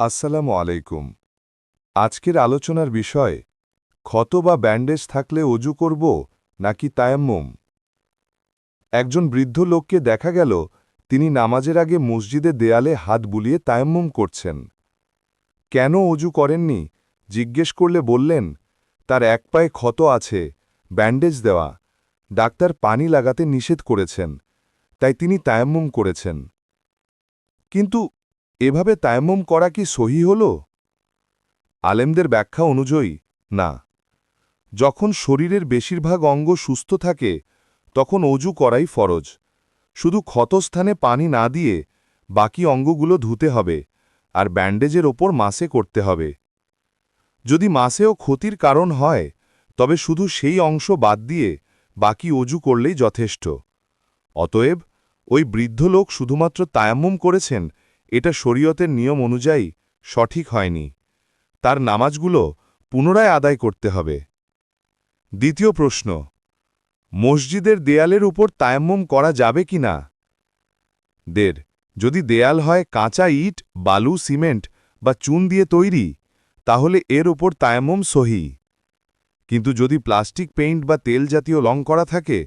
আসসালামু আলাইকুম। আজকের আলোচনার বিষয়, ক্ষত বা ব্যান্ডেজ থাকলে অজু করব নাকি তায়াম্মুম? একজন বৃদ্ধ লোককে দেখা গেল, তিনি নামাজের আগে মসজিদে দেয়ালে হাত বুলিয়ে তায়াম্মুম করছেন। কেন অজু করেননি? জিজ্ঞেস করলে বললেন, তার এক পায়ে ক্ষত আছে, ব্যান্ডেজ দেওয়া। ডাক্তার পানি লাগাতে নিষেধ করেছেন, তাই তিনি তায়াম্মুম করেছেন। কিন্তু এভাবে তায়াম্মুম করা কি সহি হল? আলেমদের ব্যাখ্যা অনুযায়ী, না। যখন শরীরের বেশিরভাগ অঙ্গ সুস্থ থাকে, তখন অজু করাই ফরজ। শুধু ক্ষতস্থানে পানি না দিয়ে বাকি অঙ্গগুলো ধুতে হবে আর ব্যান্ডেজের ওপর মাসে করতে হবে। যদি মাসেও ক্ষতির কারণ হয়, তবে শুধু সেই অংশ বাদ দিয়ে বাকি অজু করলেই যথেষ্ট। অতএব, ওই বৃদ্ধ লোক শুধুমাত্র তায়াম্মুম করেছেন এটা শরীয়তের নিয়ম অনুযায়ী সঠিক হয়নি। তার নামাজগুলো পুনরায় আদায় করতে হবে। দ্বিতীয় প্রশ্ন, মসজিদের দেয়ালের উপর তায়াম্মুম করা যাবে কি না? দের যদি দেয়াল হয় কাঁচা ইট, বালু, সিমেন্ট বা চুন দিয়ে তৈরি, তাহলে এর ওপর তায়াম্মুম সহি। কিন্তু যদি প্লাস্টিক, পেইন্ট বা তেল জাতীয় লং করা থাকে,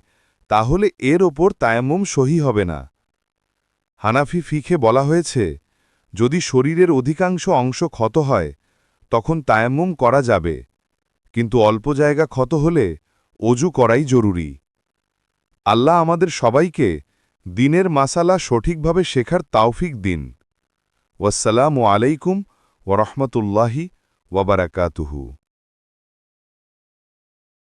তাহলে এর ওপর তায়াম্মুম সহি হবে না। হানাফি ফিখে বলা হয়েছে, যদি শরীরের অধিকাংশ অংশ ক্ষত হয়, তখন তায়াম্মুম করা যাবে। কিন্তু অল্প জায়গা ক্ষত হলে অজু করাই জরুরি। আল্লাহ আমাদের সবাইকে দিনের মাসালা সঠিকভাবে শেখার তাওফিক দিন। ওয়াসালামু আলাইকুম ওরহমতুল্লাহি ওয়াবারাকাতুহু